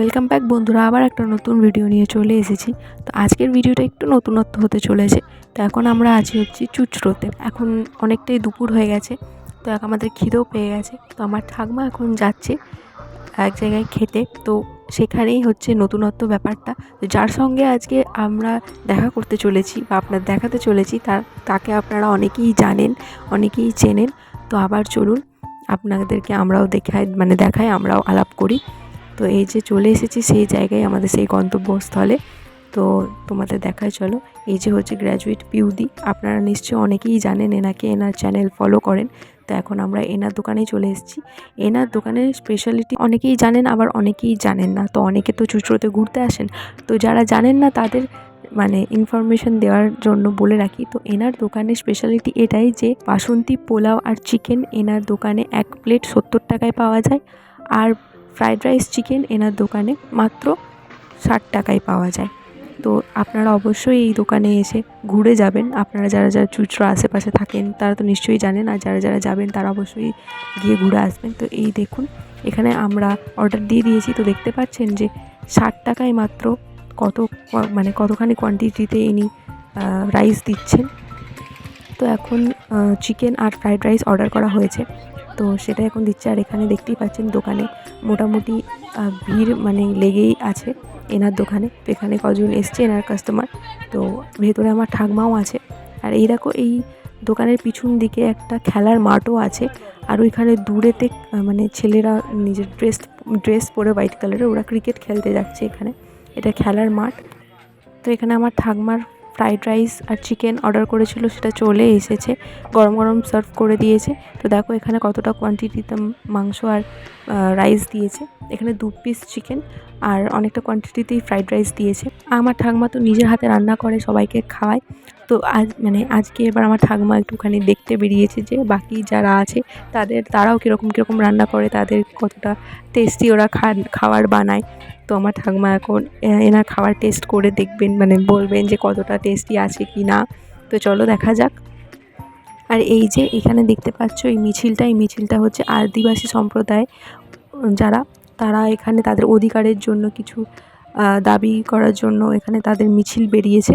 Welcome back বন্ধুরা। আবার একটা নতুন ভিডিও নিয়ে চলে এসেছি। তো আজকের ভিডিওটা একটু নতুনত্ব হতে চলেছে। তো এখন আমরা আছি হচ্ছি চুচড়োতে। এখন অনেকটাই দুপুর হয়ে গেছে। তো এখন আমাদের খিদেও পেয়ে গেছে। তো আমার ঠাকমা এখন যাচ্ছে এক জায়গায় খেতে। তো সেখানেই হচ্ছে নতুনত্ব ব্যাপারটা। যার সঙ্গে আজকে আমরা দেখা করতে চলেছি বা আপনার দেখাতে চলেছি তার তাকে আপনারা অনেকেই জানেন, অনেকেই চেনেন। তো আবার চলুন, আপনাদেরকে আমরাও দেখাই মানে দেখাই, আমরাও আলাপ করি। তো এই যে চলে এসেছি সেই জায়গায় আমাদের সেই গন্তব্যস্থলে। তো তোমাদের দেখায় চলো। এই যে হচ্ছে গ্র্যাজুয়েট পিউদি আপনারা নিশ্চয়ই অনেকেই জানেন, এনাকে এনার চ্যানেল ফলো করেন। তো এখন আমরা এনার দোকানেই চলে এসেছি। এনার দোকানের স্পেশালিটি অনেকেই জানেন, আবার অনেকেই জানেন না। তো অনেকে তো চুচড়োতে ঘুরতে আসেন। তো যারা জানেন না, তাদের মানে ইনফরমেশন দেওয়ার জন্য বলে রাখি। তো এনার দোকানের স্পেশালিটি এটাই যে বাসন্তী পোলাও আর চিকেন এনার দোকানে এক প্লেট সত্তর টাকায় পাওয়া যায়। আর ফ্রাইড রাইস চিকেন এনার দোকানে মাত্র ষাট টাকায় পাওয়া যায়। তো আপনারা অবশ্যই এই দোকানে এসে ঘুরে যাবেন। আপনারা যারা যারা চুচড়ো আশেপাশে থাকেন, তারা তো নিশ্চয়ই জানেন। আর যারা যারা যাবেন, তারা অবশ্যই গিয়ে ঘুরে আসবেন। তো এই দেখুন, এখানে আমরা অর্ডার দিয়ে দিয়েছি। তো দেখতে পাচ্ছেন যে ষাট টাকায় মাত্র কত মানে কতখানি কোয়ান্টিটিতে ইনি রাইস দিচ্ছেন। তো এখন চিকেন আর ফ্রাইড রাইস অর্ডার করা হয়েছে। তো সেটা এখন দিচ্ছে আর এখানে দেখতেই পাচ্ছেন দোকানে মোটামুটি ভিড় মানে লেগেই আছে এনার দোকানে। এখানে কজন এসছে এনার কাস্টমার তো ভেতরে আমার ঠাকমাও আছে। আর এই দেখো, এই দোকানের পিছন দিকে একটা খেলার মাঠও আছে। আর ওইখানে দূরেতে মানে ছেলেরা নিজের ড্রেস ড্রেস পরে হোয়াইট কালারের ওরা ক্রিকেট খেলতে যাচ্ছে এখানে। এটা খেলার মাঠ। তো এখানে আমার ঠাকমার ফ্রাইড রাইস আর চিকেন অর্ডার করেছিল, সেটা চলে এসেছে। গরম গরম সার্ভ করে দিয়েছে। তো দেখো এখানে কতটা কোয়ান্টিটিতে মাংস আর রাইস দিয়েছে। এখানে দু পিস চিকেন আর অনেকটা কোয়ান্টিটিতেই ফ্রাইড রাইস দিয়েছে। আমার ঠাকমা তো নিজের হাতে রান্না করে, সবাইকে খাওয়ায়। তো আজ মানে আজকে এবার আমার ঠাকুমা একটুখানি দেখতে বেরিয়েছে যে বাকি যারা আছে, তাদের, তারাও কীরকম কীরকম রান্না করে, তাদের কতটা টেস্টি ওরা খাবার বানায়। তো আমার ঠাকমা এখন এনার খাবার টেস্ট করে দেখবেন মানে বলবেন যে কতটা টেস্টি আছে কি না। তো চলো দেখা যাক। আর এই যে এখানে দেখতে পাচ্ছ, এই মিছিলটা এই মিছিলটা হচ্ছে আদিবাসী সম্প্রদায়। যারা, তারা এখানে তাদের অধিকারের জন্য কিছু দাবি করার জন্য এখানে তাদের মিছিল বেরিয়েছে।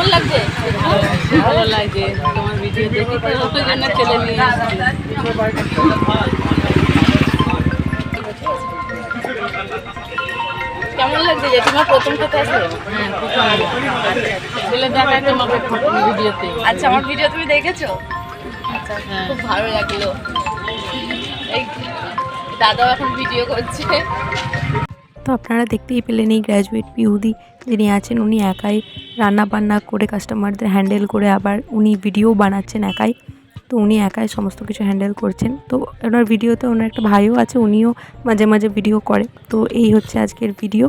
কেমন লাগছে? ভালো লাগছে। তোমার ভিডিও দেখি তো ওই জন্য ছেলে নিয়ে কেমন লাগছে যে তোমার প্রথম খেতে আসলে হ্যাঁ প্রথম। ছেলে দেখায় তোমাকে ভিডিওতে আচ্ছা আমার ভিডিও তুমি দেখেছ? আচ্ছা হ্যাঁ। খুব ভালো লাগল। এই দাদাও এখন ভিডিও করছে। তো আপনারা দেখতেই পেলেন এই গ্র্যাজুয়েট পিউদি যিনি আছেন, উনি একাই রান্না বান্না করে কাস্টমারদের হ্যান্ডেল করে আবার উনি ভিডিও বানাচ্ছেন একাই। তো উনি একাই সমস্ত কিছু হ্যান্ডেল করছেন। তো ওনার ভিডিওতে ওনার একটা ভাইও আছে, উনিও মাঝে মাঝে ভিডিও করে। তো এই হচ্ছে আজকের ভিডিও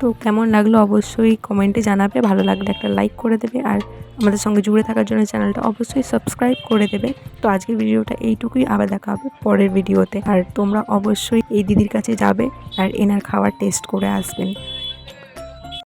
তো কেমন লাগল অবশ্যই কমেন্টে জানাবে। ভালো লাগলে একটা লাইক করে দেবে আর আমাদের সঙ্গে জুড়ে থাকার জন্য চ্যানেলটা অবশ্যই সাবস্ক্রাইব করে দেবে। তো আজকের ভিডিওটা এইটুকুই, আবার দেখা হবে পরের ভিডিওতে। আর তোমরা অবশ্যই এই দিদির কাছে যাবে আর এনার খাবার টেস্ট করে আসবেন।